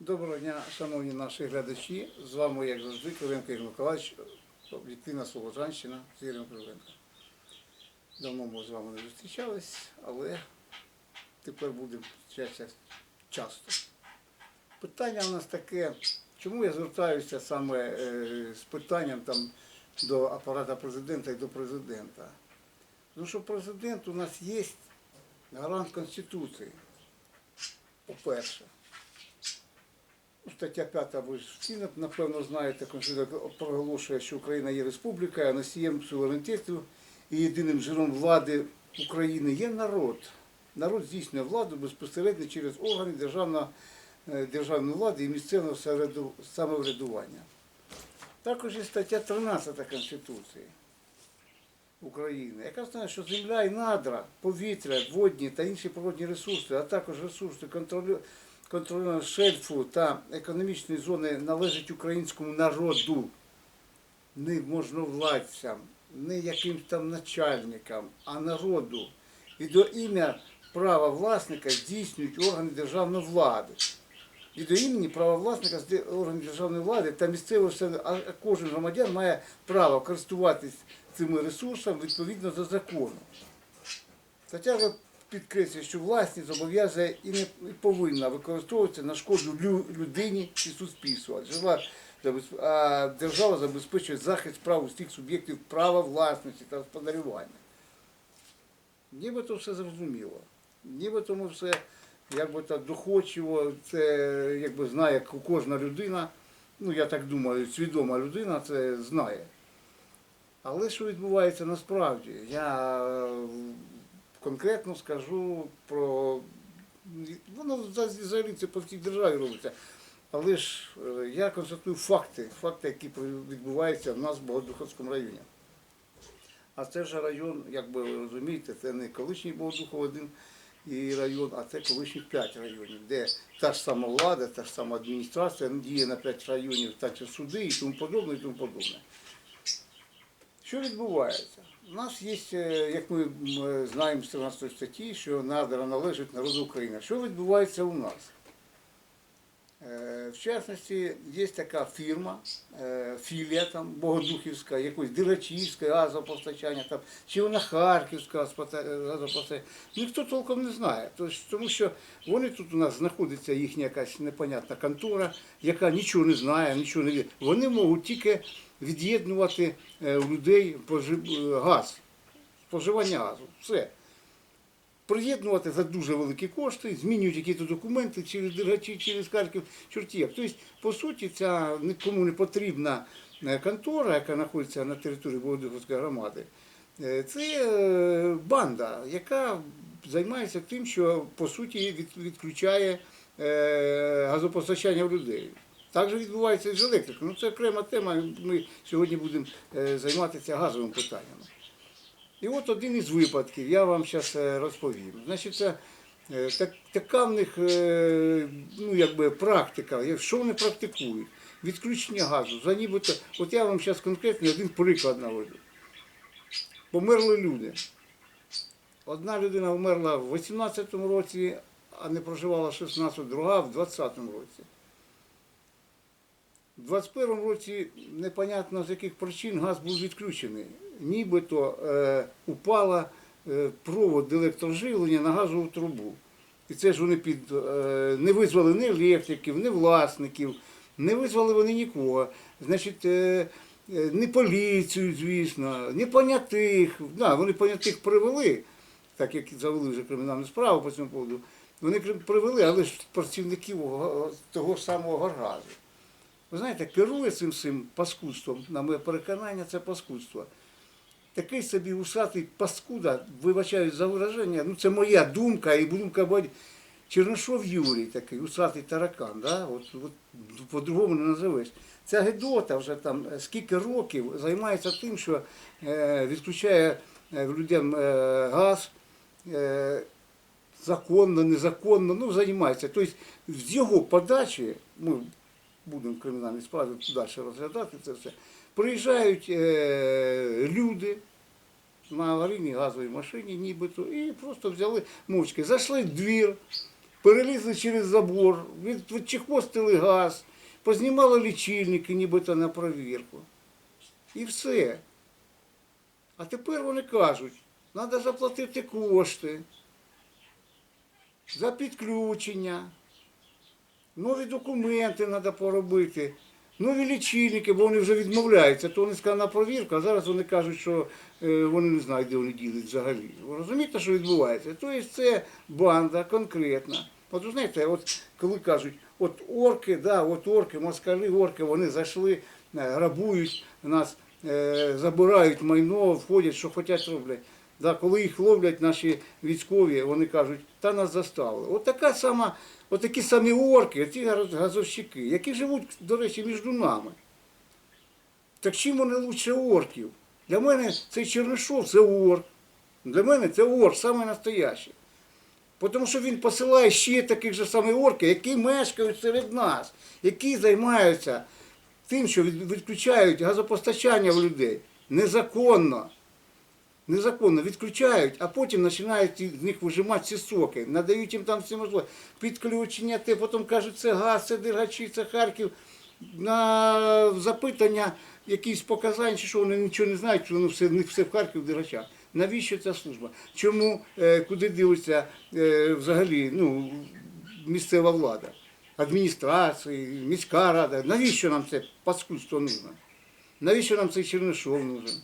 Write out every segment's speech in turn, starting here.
Доброго дня, шановні наші глядачі. З вами, як завжди, Кривенко Ігор Миколаївич, об'єктивна Слободжанщина з Ігорем Кривенко. Давно ми з вами не зустрічались, але тепер будемо зустрічатися часто. Питання у нас таке, чому я звертаюся саме е, з питанням там, до апарата президента і до президента? Ну що президент у нас є гарант Конституції, по-перше. Стаття 5, ви ж всі напевно знаєте, Конституція проголошує, що Україна є республіка, а носієм суверенітету і єдиним джерелом влади України є народ. Народ здійснює владу безпосередньо через органи державної, е, державної влади і місцевого самовряду- самоврядування. Також є стаття 13 Конституції України, яка знає, що земля і надра, повітря, водні та інші природні ресурси, а також ресурси контролю контрольованого шельфу та економічної зони належить українському народу, не можновладцям, не якимсь там начальникам, а народу. І до ім'я права власника здійснюють органи державної влади. І до імені права власника органів державної влади та самовряд- а кожен громадян має право користуватись цими ресурсами відповідно до закону. Стаття вже підкреслює, що власність зобов'язує і не повинна використовуватися на шкоду людині чи суспільству. А держава, забезпечує захист прав усіх суб'єктів права власності та господарювання. Нібито все зрозуміло. Нібито ми все якби так доходчиво, це якби знає кожна людина, ну я так думаю, свідома людина це знає. Але що відбувається насправді? Я конкретно скажу про. Воно взагалі це по всій державі робиться. Але ж е, я констатую факти, факти, які відбуваються в нас в Богодуховському районі. А це вже район, як ви розумієте, це не колишній Богодухов один і район, а це колишніх п'ять районів, де та ж сама влада, та ж сама адміністрація діє на п'ять районів, так і суди і тому подобне, і тому подобне. Що відбувається? У нас є, е, як ми знаємо з 13 статті, що надра належить народу України. Що відбувається у нас? Е, В частності є така фірма, е, філія там Богодухівська, якось Дирачівська, газопостачання, там, чи вона Харківська газопоста- газопостачання. Ніхто толком не знає. Тому що вони тут у нас знаходиться їхня якась непонятна контора, яка нічого не знає, нічого не вірить. Вони можуть тільки від'єднувати е, людей газ, споживання газу. Все приєднувати за дуже великі кошти, змінюють якісь документи через Дергачі, через Харків, чорті як. Тобто, по суті, ця нікому не потрібна е, контора, яка знаходиться на території Богодуховської громади, е, це е, банда, яка займається тим, що по суті відключає газопостачання в людей. Так же відбувається і з електрикою. Ну, це окрема тема. Ми сьогодні будемо займатися газовими питаннями. І от один із випадків, я вам зараз розповім. Значить, це е, так, така в них е, ну, якби практика, що вони практикують? Відключення газу. За нібито, от я вам зараз конкретно один приклад наведу. Померли люди. Одна людина вмерла в 18-му році, а не проживала в 16, друга в 20-му році. У 21-му році непонятно з яких причин газ був відключений. Нібито е, упала е, провод електроживлення на газову трубу. І це ж вони під, е, не визвали ні електриків, ні власників, не визвали вони нікого. Значить, е, не поліцію, звісно, не понятих. Да, вони понятих привели, так як завели вже кримінальну справу по цьому поводу. Вони привели, але ж працівників того ж самого Горгазу. Ви знаєте, керує цим цим паскудством, на моє переконання, це паскудство. Такий собі усатий паскуда, вибачаю за вираження, ну це моя думка і думка бать- Чернишов Юрій такий, усатий таракан, да? от, от, по-другому не називеш. Ця Гедота вже там е, скільки років займається тим, що е, відключає е, людям е, газ, е, законно, незаконно, ну, займається. Тобто з його подачі, ми будемо в кримінальній справі далі розглядати це все, приїжджають е, люди на аварійній газовій машині, нібито, і просто взяли мовчки, зайшли в двір, перелізли через забор, від- відчехвостили газ, познімали лічильники, нібито на провірку. І все. А тепер вони кажуть, треба заплатити кошти за підключення, нові документи треба поробити, нові лічильники, бо вони вже відмовляються. То вони сказали на провірку, а зараз вони кажуть, що е, вони не знають, де вони ділять взагалі. Ви розумієте, що відбувається? Тобто це банда конкретна. От ви знаєте, от коли кажуть, от орки, да, от орки, москалі, орки, вони зайшли, е, грабують нас, е, забирають майно, входять, що хочуть роблять. Да, коли їх ловлять наші військові, вони кажуть, та нас заставили. От така сама, от такі самі орки, ці газовщики, які живуть, до речі, між нами. Так чим вони лучше орків? Для мене цей Чернишов це орк. Для мене це орк, саме настоящий. Тому що він посилає ще таких же самих орків, які мешкають серед нас, які займаються тим, що відключають газопостачання в людей незаконно. Незаконно відключають, а потім починають із них вижимати ці соки, надають їм там всі можливості. Підключення, те, потім кажуть, це газ, це Дергачі, це Харків. На запитання якісь показань, чи що вони нічого не знають, що воно все, в все в Харків в Навіщо ця служба? Чому, е, куди дивиться е, взагалі ну, місцева влада? Адміністрації, міська рада. Навіщо нам це паскудство нужно? Навіщо нам цей Чернишов нужен?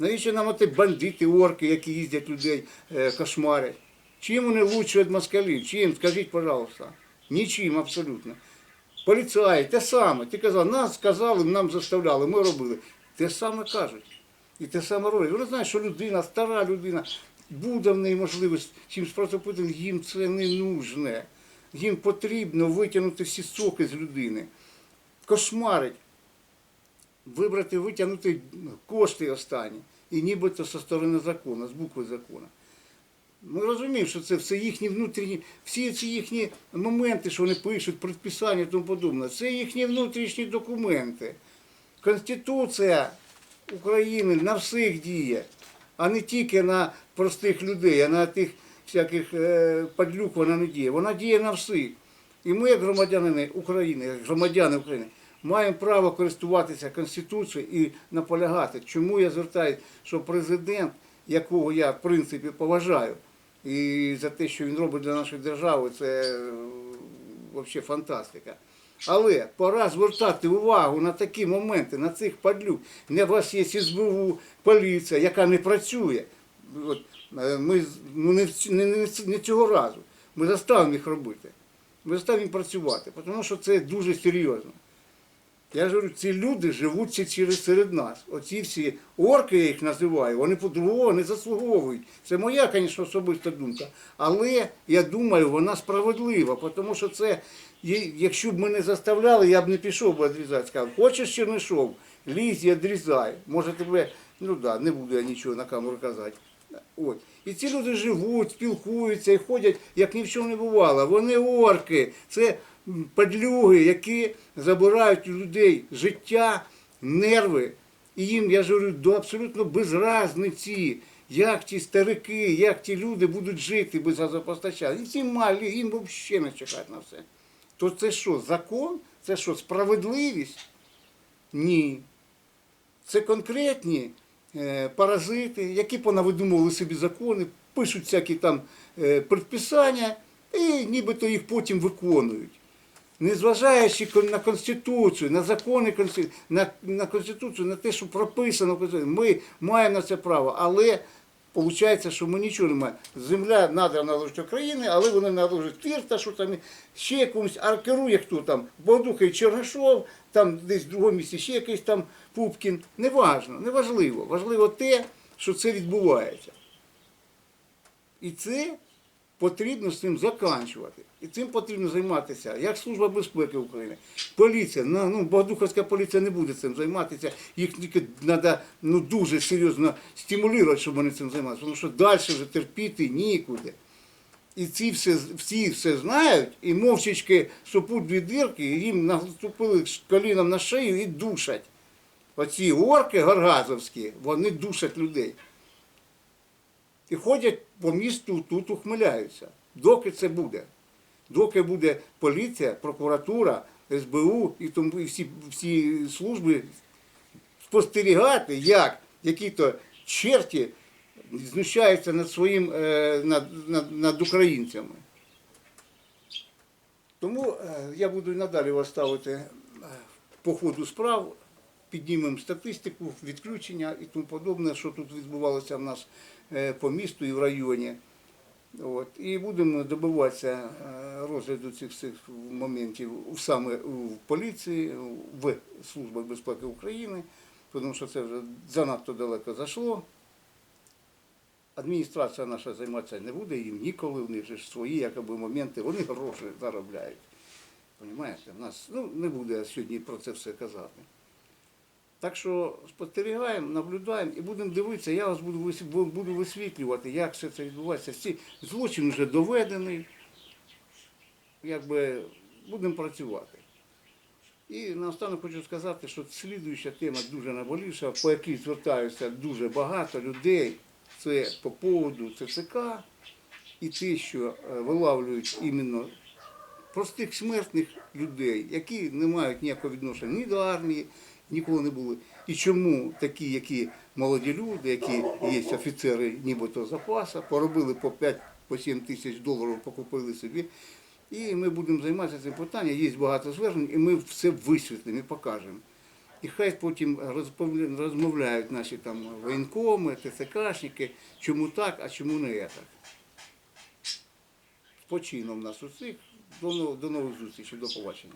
Навіщо нам оті бандити, орки, які їздять людей, е, кошмарять? Чим вони лучше від москалів? Чим? Скажіть, пожалуйста. Нічим абсолютно. Поліцаї, те саме. Ти казав, нас сказали, нам заставляли, ми робили. Те саме кажуть. І те саме роблять. Вони знають, що людина, стара людина, буде в неї можливість чимось протопити, їм це не нужне. Їм потрібно витягнути всі соки з людини. Кошмарить вибрати, витягнути кошти останні. І нібито зі сторони закону, з букви закону. Ми розуміємо, що це все їхні внутрішні, всі ці їхні моменти, що вони пишуть, предписання і тому подобне, це їхні внутрішні документи. Конституція України на всіх діє, а не тільки на простих людей, а на тих всяких е, падлюк вона не діє. Вона діє на всіх. І ми, як громадяни України, громадяни України, маємо право користуватися Конституцією і наполягати. Чому я звертаюся, що президент, якого я в принципі поважаю, і за те, що він робить для нашої держави, це взагалі фантастика. Але пора звертати увагу на такі моменти, на цих падлюк. Не вас є СБУ, поліція, яка не працює. От, е, ми ну, не, не, не цього разу. Ми заставимо їх робити. Ми заставимо їм працювати, тому що це дуже серйозно. Я ж говорю, ці люди живуть через серед нас. Оці всі орки, я їх називаю, вони по-другому не заслуговують. Це моя, звісно, особиста думка. Але я думаю, вона справедлива, тому що це, якщо б мене заставляли, я б не пішов би відрізати. Сказав, хочеш Чернишов, лізь і відрізай. Може тебе, ну так, да, не буду я нічого на камеру казати. От. І ці люди живуть, спілкуються і ходять, як ні в чому не бувало. Вони орки, це падлюги, які забирають у людей життя, нерви. І їм, я ж говорю, до абсолютно без разниці, як ті старики, як ті люди будуть жити без газопостачання. І ці малі, їм взагалі не чекати на все. То це що, закон? Це що, справедливість? Ні. Це конкретні е, паразити, які понавидумували собі закони, пишуть всякі там е, предписання і нібито їх потім виконують. Незважаючи на Конституцію, на закони Конституції, на, на Конституцію, на те, що прописано ми маємо на це право. Але виходить, що ми нічого не маємо. Земля надра належить Україні, але вони належать Тирта, що там ще якомусь, а керує хто там, Богодухай Чернишов, там десь в другому місці ще якийсь там Пупкін. Неважно, неважливо. Важливо те, що це відбувається. І це потрібно з цим заканчувати. І цим потрібно займатися як Служба безпеки України, поліція. Ну, ну, Богодуховська поліція не буде цим займатися. Їх тільки треба ну, дуже серйозно стимулювати, щоб вони цим займалися. Тому що далі вже терпіти нікуди. І ці все, всі все знають, і мовчечки сопуть дві дирки, і їм наступили коліном на шию і душать. Оці орки гаргазовські, вони душать людей. І ходять по місту, тут ухмиляються. Доки це буде? доки буде поліція, прокуратура, СБУ і тому і всі, всі служби спостерігати, як які-то черті знущаються над своїм е, над, над, над українцями. Тому е, я буду і надалі вас ставити е, по ходу справ, піднімемо статистику, відключення і тому подобне, що тут відбувалося в нас е, по місту і в районі. От. І будемо добиватися е, розгляду цих всіх моментів саме в поліції, в Службах безпеки України, тому що це вже занадто далеко зайшло. Адміністрація наша займатися не буде, їм ніколи, в них ж свої якоби, моменти, вони гроші заробляють. Понімаєте? В нас ну, не буде сьогодні про це все казати. Так що спостерігаємо, наблюдаємо і будемо дивитися, я вас буду, буду висвітлювати, як все це відбувається. Всі, злочин вже доведений, якби будемо працювати. І наостанок хочу сказати, що слідуюча тема дуже наболіша, по якій звертаються дуже багато людей. Це по поводу ЦЦК і ті, що е, вилавлюють іменно простих смертних людей, які не мають ніякого відношення ні до армії, ніколи не були. І чому такі, які молоді люди, які є офіцери нібито запасу, поробили по 5 по 7 тисяч доларів, покупили собі. І ми будемо займатися цим питанням. Є багато звернень, і ми все висвітлимо і покажемо. І хай потім розмовляють наші там воєнкоми, ТЦКшники, чому так, а чому не так. З почином нас усіх. До нових зустрічей, до побачення.